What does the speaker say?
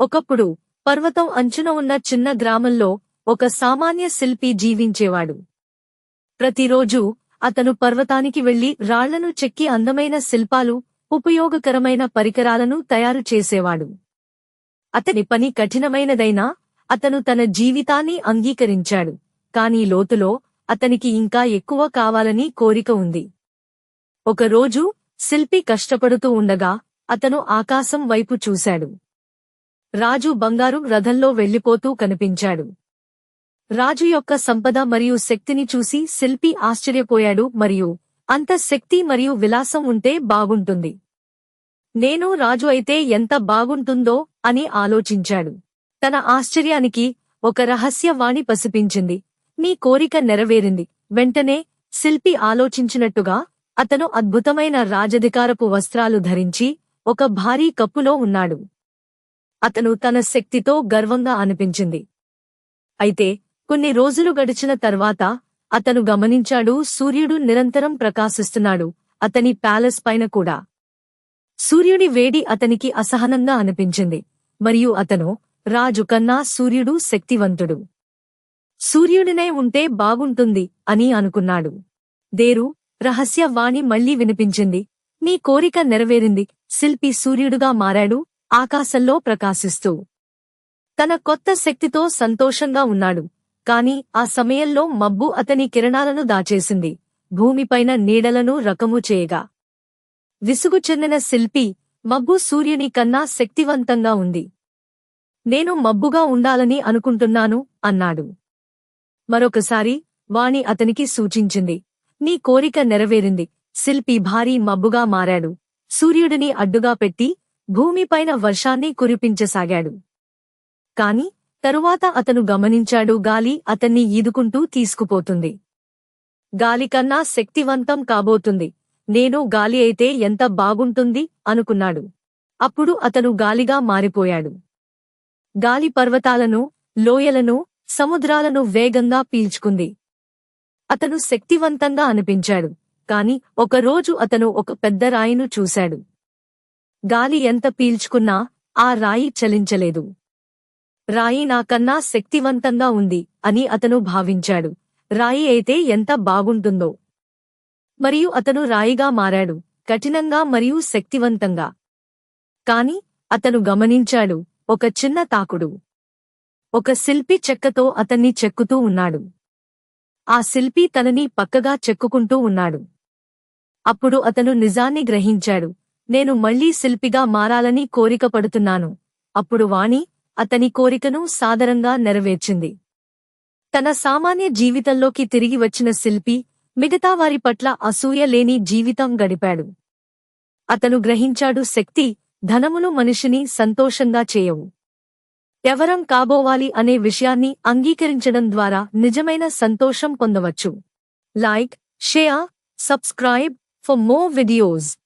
ఒకప్పుడు పర్వతం అంచున ఉన్న చిన్న గ్రామంలో ఒక సామాన్య శిల్పి జీవించేవాడు. ప్రతిరోజు అతను పర్వతానికి వెళ్ళి రాళ్ళను చెక్కి అందమైన శిల్పాలు ఉపయోగకరమైన పరికరాలను తయారు చేసేవాడు. అతని పని కఠినమైనదైనా అతను తన జీవితాన్ని అంగీకరించాడు కాని లోతులో అతనికి ఇంకా ఎక్కువ కావాలని కోరిక ఉంది. ఒకరోజు శిల్పి కష్టపడుతూ ఉండగా అతను ఆకాశం వైపు చూశాడు. రాజు బంగారు రథంలో వెళ్ళిపోతూ కనిపించాడు. రాజు యొక్క సంపద మరియు శక్తిని చూసి శిల్పి ఆశ్చర్యపోయాడు మరియు అంత శక్తి మరియు విలాసం ఉంటే బాగుంటుంది. నేను రాజు అయితే ఎంత బాగుంటుందో అని ఆలోచించాడు. తన ఆశ్చర్యానికి ఒక రహస్యవాణి పసిపించింది. నీ కోరిక నెరవేరింది. వెంటనే శిల్పి ఆలోచించినట్టుగా అతను అద్భుతమైన రాజధికారపు వస్త్రాలు ధరించి ఒక భారీ కప్పులో ఉన్నాడు. అతను తన శక్తితో గర్వంగా అనిపించింది. అయితే కొన్ని రోజులు గడిచిన తర్వాత అతను గమనించాడు సూర్యుడు నిరంతరం ప్రకాశిస్తున్నాడు అతని ప్యాలెస్ పైన కూడా. సూర్యుడి వేడి అతనికి అసహనంగా అనిపించింది మరియు అతను రాజు కన్నా సూర్యుడు శక్తివంతుడు. సూర్యుడినే ఉంటే బాగుంటుంది అని అనుకున్నాడు. దేరు రహస్య వాణి మళ్ళీ వినిపించింది నీ కోరిక నెరవేరింది శిల్పి సూర్యుడుగా మారాడు ఆకాశంలో ప్రకాశిస్తూ. తన కొత్త శక్తితో సంతోషంగా ఉన్నాడు. కాని ఆ సమయంలో మబ్బు అతని కిరణాలను దాచేసింది. భూమిపైన నీడలను రకము చేయగా. విసుగు చెందిన శిల్పి మబ్బు సూర్యుని కన్నా శక్తివంతంగా ఉంది. నేను మబ్బుగా ఉండాలని అనుకుంటున్నాను అన్నాడు. మరొకసారి వాణి అతనికి సూచించింది. నీ కోరిక నెరవేరింది. శిల్పి భారీ మబ్బుగా మారాడు. సూర్యుడిని అడ్డుగా పెట్టి భూమిపైన వర్షాన్ని కురిపించసాగాడు. కాని తరువాత అతను గమనించాడు గాలి అతన్ని ఈదుకుంటూ తీసుకుపోతుంది. గాలికన్నా శక్తివంతం కాబోతుంది. నేను గాలి అయితే ఎంత బాగుంటుంది అనుకున్నాడు. అప్పుడు అతను గాలిగా మారిపోయాడు. గాలి పర్వతాలను లోయలను సముద్రాలను వేగంగా పీల్చుకుంది. అతను శక్తివంతంగా అనిపించాడు. కాని ఒకరోజు అతను ఒక పెద్ద రాయిను చూశాడు. గాలి ఎంత పీల్చుకున్నా ఆ రాయి చలించలేదు. రాయి నాకన్నా శక్తివంతంగా ఉంది అని అతను భావించాడు. రాయి అయితే ఎంత బాగుంటుందో. మరియు అతను రాయిగా మారాడు కఠినంగా మరియు శక్తివంతంగా. కాని అతను గమనించాడు ఒక చిన్న తాకుడు. ఒక శిల్పి చెక్కతో అతన్ని చెక్కుతూ ఉన్నాడు. ఆ శిల్పి తనని పక్కగా చెక్కుకుంటూ ఉన్నాడు. అప్పుడు అతను నిజాన్ని గ్రహించాడు నేను మళ్ళీ శిల్పిగా మారాలని కోరిక పడుతున్నాను అప్పుడు వాణి అతని కోరికను సాదరంగా నెరవేర్చింది. తన సామాన్య జీవితంలోకి తిరిగి వచ్చిన శిల్పి మిగతా వారి పట్ల అసూయ లేని జీవితం గడిపాడు. అతను గ్రహించాడు శక్తి ధనములు మనిషిని సంతోషంగా చేయవు. ఎవరం కాబోవాలి అనే విషయాన్ని అంగీకరించడం ద్వారా నిజమైన సంతోషం పొందవచ్చు. Like share subscribe for more videos.